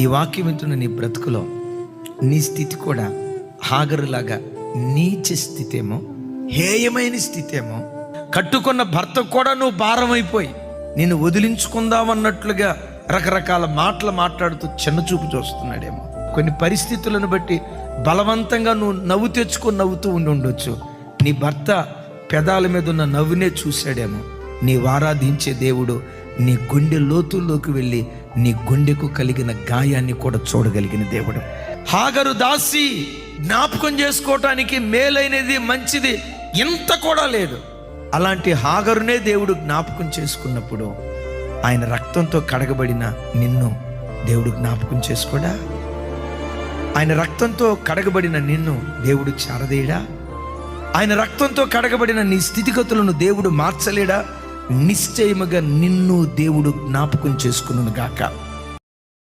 ఈ వాక్యం వింటున్న నీ బ్రతుకులో నీ స్థితి కూడా హాగరులాగా నీచ స్థితేమో హేయమైన స్థితేమో కట్టుకున్న భర్త కూడా నువ్వు భారమైపోయి నేను వదిలించుకుందామన్నట్లుగా రకరకాల మాటలు మాట్లాడుతూ చిన్న చూపు చూస్తున్నాడేమో. కొన్ని పరిస్థితులను బట్టి బలవంతంగా నువ్వు నవ్వు తెచ్చుకొని నవ్వుతూ ఉండి ఉండొచ్చు. నీ భర్త పెదాల మీద ఉన్న నవ్వునే చూశాడేమో. నీ వారాధించే దేవుడు నీ గుండె లోతుల్లోకి వెళ్ళి నీ గుండెకు కలిగిన గాయాన్ని కూడా చూడగలిగిన దేవుడు. హాగరు దాసి జ్ఞాపకం చేసుకోవటానికి మేలైనది మంచిది ఇంత కూడా లేదు. అలాంటి హాగరునే దేవుడు జ్ఞాపకం చేసుకున్నప్పుడు ఆయన రక్తంతో కడగబడిన నిన్ను దేవుడు జ్ఞాపకం చేసుకోడా? ఆయన రక్తంతో కడగబడిన నిన్ను దేవుడు చారదేయడా? ఆయన రక్తంతో కడగబడిన నీ స్థితిగతులను దేవుడు మార్చలేడా? నిశ్చయముగా నిన్ను దేవుడు జ్ఞాపకం చేసుకును గాక